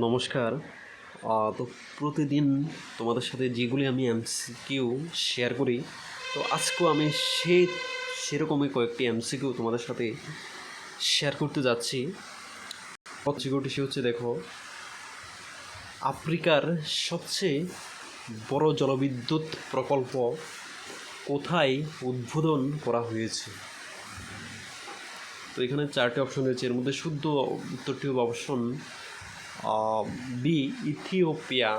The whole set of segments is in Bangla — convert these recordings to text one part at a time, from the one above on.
নমস্কার। তো প্রতিদিন তোমাদের সাথে যেগুলি আমি এমসিকিউ শেয়ার করি, তো আজকেও আমি সে সেরকমই কয়েকটি এমসিকিউ তোমাদের সাথে শেয়ার করতে যাচ্ছি। সিকিউরিটি সে হচ্ছে, দেখো, আফ্রিকার সবচেয়ে বড় জলবিদ্যুৎ প্রকল্প কোথায় উদ্বোধন করা হয়েছে? তো এখানে চারটি অপশন রয়েছে। এর মধ্যে শুদ্ধ উত্তরটি হবে অপশন বি, ইথিওপিয়া।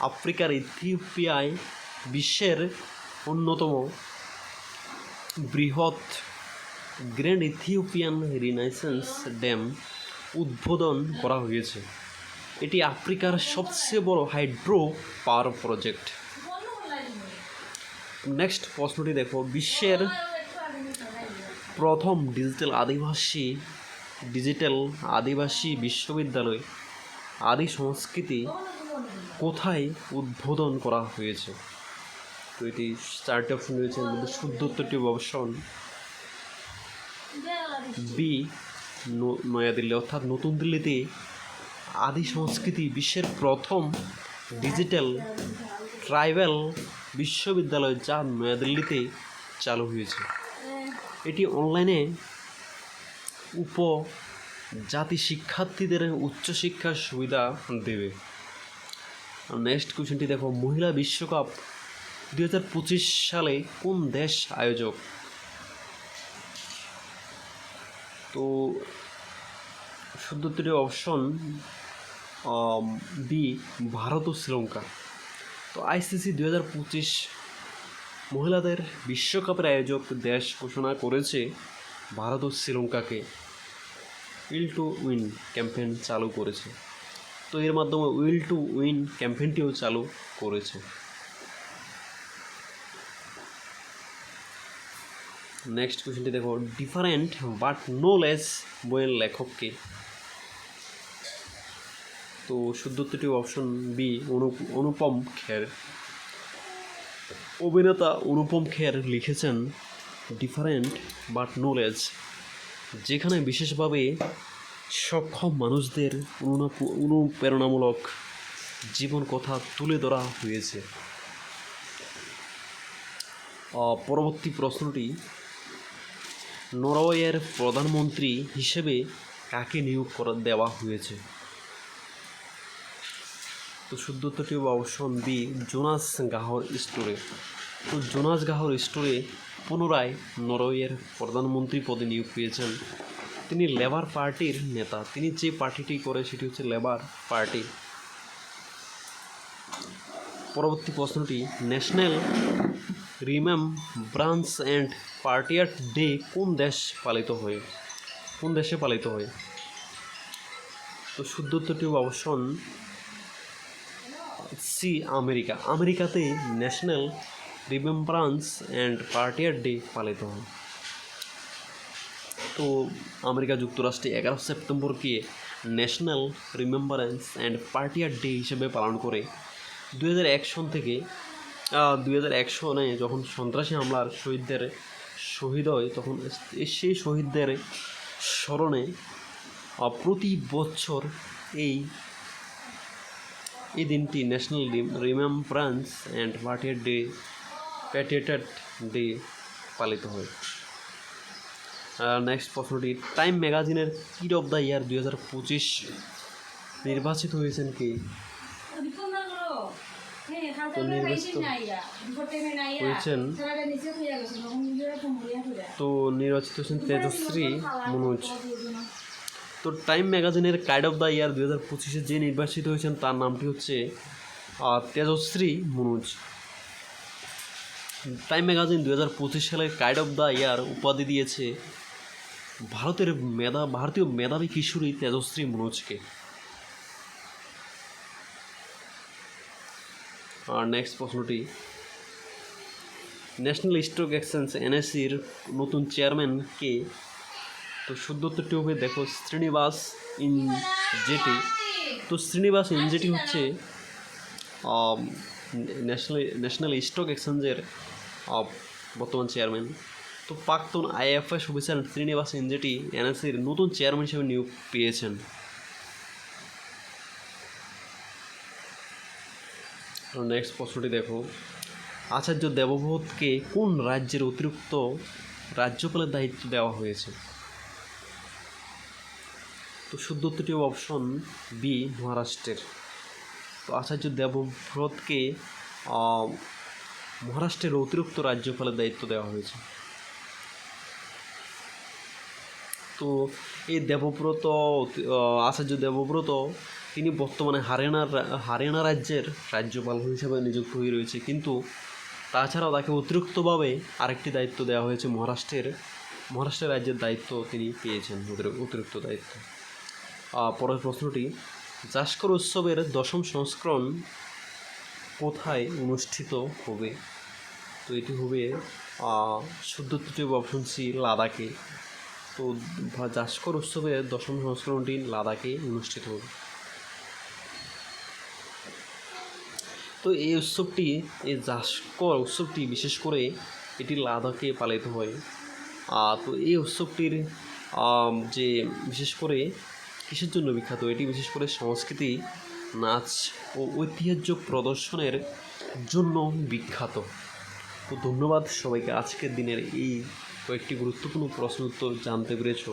আফ্রিকার ইথিওপিয়ায় বিশ্বের অন্যতম বৃহৎ গ্র্যান্ড ইথিওপিয়ান রিনাইসেন্স ড্যাম উদ্বোধন করা হয়েছে। এটি আফ্রিকার সবচেয়ে বড় হাইড্রো পাওয়ার প্রজেক্ট। নেক্সট প্রশ্নটি দেখো। বিশ্বের প্রথম ডিজিটাল আদিবাসী ডিজিটাল আদিবাসী বিশ্ববিদ্যালয় আদি সংস্কৃতি কোথায় উদ্বোধন করা হয়েছে? তো এটি চারটি অপশন রয়েছে মধ্যে শুদ্ধ উত্তরটি অপশন বি নয়াদিল্লি। অর্থাৎ নতুন দিল্লিতে আদি সংস্কৃতি বিশ্বের প্রথম ডিজিটাল ট্রাইবাল বিশ্ববিদ্যালয় যা নয়াদিল্লিতে চালু হয়েছে। এটি অনলাইনে উপ জাতি শিক্ষার্থীদের উচ্চশিক্ষার সুবিধা দেবে। নেক্সট কোয়েশ্চেনটি দেখো, মহিলা বিশ্বকাপ দুই হাজার পঁচিশ সালে কোন দেশ আয়োজক? তো শুদ্ধ অপশন বি ভারত ও শ্রীলঙ্কা। তো আইসিসি দুই হাজার পঁচিশ মহিলাদের বিশ্বকাপের আয়োজক দেশ ঘোষণা করেছে ভারত ও শ্রীলঙ্কাকে। উইল টু উইন ক্যাম্পেইন চালু করেছে। তো এর মাধ্যমে উইল টু উইন ক্যাম্পেইনটিও চালু করেছে। নেক্সট কোয়েশ্চেনটি দেখো ডিফারেন্ট বাট নো লেস বইয়ের লেখককে। তো শুদ্ধ উত্তরটি অপশন বি অনুপম খের। অভিনেতা অনুপম খের লিখেছেন ডিফারেন্ট বাট নোলেজ যেখানে বিশেষভাবে সক্ষম মানুষদের অনুপ্রেরণামূলক জীবন কথা তুলে ধরা হয়েছে। পরবর্তী প্রশ্নটি, নরওয়ের প্রধানমন্ত্রী হিসেবে কাকে নিয়োগ করা দেওয়া হয়েছে? তো শুদ্ধ উত্তরটি অপশন বি, জোনাস গাহর স্টোরে। তো জোনাস গাহর স্টোরে পুনরায় নরওয়ের প্রধানমন্ত্রী পদে নিয়োগ পেয়েছেন। তিনি লেবার পার্টির নেতা। তিনি যে পার্টিটি করে, সেটি হচ্ছে লেবার পার্টি। পরবর্তী প্রশ্নটি, national remembrance and patriot day কোন দেশ পালিত হয়? কোন দেশে পালিত হয়? তো শুদ্ধ উত্তরটি হবে সি, আমেরিকা। আমেরিকাতে national remembrance and patriot day পালিত হয় তো আমেরিকা যুক্তরাষ্ট্রে এগারো সেপ্টেম্বরকে national remembrance and patriot day হিসেবে পালন করে। দু এক সন থেকে দু হাজার এক সনে যখন সন্ত্রাসী হামলার শহীদদের শহীদ হয়, তখন সেই শহীদদের স্মরণে প্রতি বছর এই এই দিনটি national remembrance and patriot day patriot day পালিত হয়। নেক্সট প্রশ্নটি টাইম ম্যাগাজিনের কিড অফ দ্য ইয়ার দুই হাজার পঁচিশ নির্বাচিত হয়েছেন কি? তো নির্বাচিত হয়েছেন তো নির্বাচিত হয়েছেন তেজশ্রী মনোজ। তো টাইম ম্যাগাজিনের কাইড অফ দ্য ইয়ার দুই হাজার পঁচিশে যে নির্বাচিত হয়েছেন তার নামটি হচ্ছে তেজশ্রী মনোজ। টাইম ম্যাগাজিন দুই হাজার পঁচিশ সালে কাইড অফ দ্য ইয়ার উপাধি দিয়েছে ভারতের মেধা, ভারতীয় মেধাবী কিশোরী তেজশ্রী মনোজকে। আর নেক্সট প্রশ্নটি ন্যাশনাল স্টক এক্সচেঞ্জ এনএসির নতুন চেয়ারম্যান কে? তো শুদ্ধ উত্তরটি হবে, দেখো, শ্রীনিবাস ইন জেটি। তো শ্রীনিবাস ইন জেটি হচ্ছে ন্যাশনাল ন্যাশনাল স্টক এক্সচেঞ্জের আহ, বর্তমান চেয়ারম্যান তো প্রাক্তন আইএফএস অফিসার শ্রীনিবাস ইনজেটি এনএসির নতুন চেয়ারম্যান হিসেবে নিয়োগ পেয়েছেন। নেক্সট প্রশ্নটি দেখো। আচার্য দেবব্রতকে কোন রাজ্যের অতিরিক্ত রাজ্যপালের দায়িত্ব দেওয়া হয়েছে? তো শুদ্ধ উত্তরটি অপশন বি মহারাষ্ট্রের। তো আচার্য দেবব্রতকে মহারাষ্ট্রের অতিরিক্ত রাজ্যপালের দায়িত্ব দেওয়া হয়েছে। তো এই দেবব্রত আচার্য দেবব্রত, তিনি বর্তমানে হারিয়ানার হারিয়ানা রাজ্যের রাজ্যপাল হিসেবে নিযুক্ত হয়ে রয়েছে। কিন্তু তাছাড়াও তাকে অতিরিক্তভাবে আরেকটি দায়িত্ব দেওয়া হয়েছে মহারাষ্ট্রের মহারাষ্ট্রের রাজ্যের দায়িত্ব তিনি পেয়েছেন, অতিরিক্ত দায়িত্ব। পরের প্রশ্নটি, জাস্কর উৎসবের দশম সংস্করণ কোথায় অনুষ্ঠিত হবে? তো এটি হবে শুদ্ধ তৃতীয় অপশন সি, লাদাখে। তো জাস্কর উৎসবের দশম সংস্করণটি লাদাখে অনুষ্ঠিত হবে। তো এই উৎসবটি, এই জাস্কর উৎসবটি বিশেষ করে এটি লাদাখে পালিত হয়। তো এই উৎসবটির যে বিশেষ করে কিসের জন্য বিখ্যাত? এটি বিশেষ করে সংস্কৃতি, নাচ ও ঐতিহ্য প্রদর্শনের জন্য বিখ্যাত। তো ধন্যবাদ সবাইকে। আজকের দিনের এই কয়েকটি গুরুত্বপূর্ণ প্রশ্ন উত্তর জানতে পেরেছ।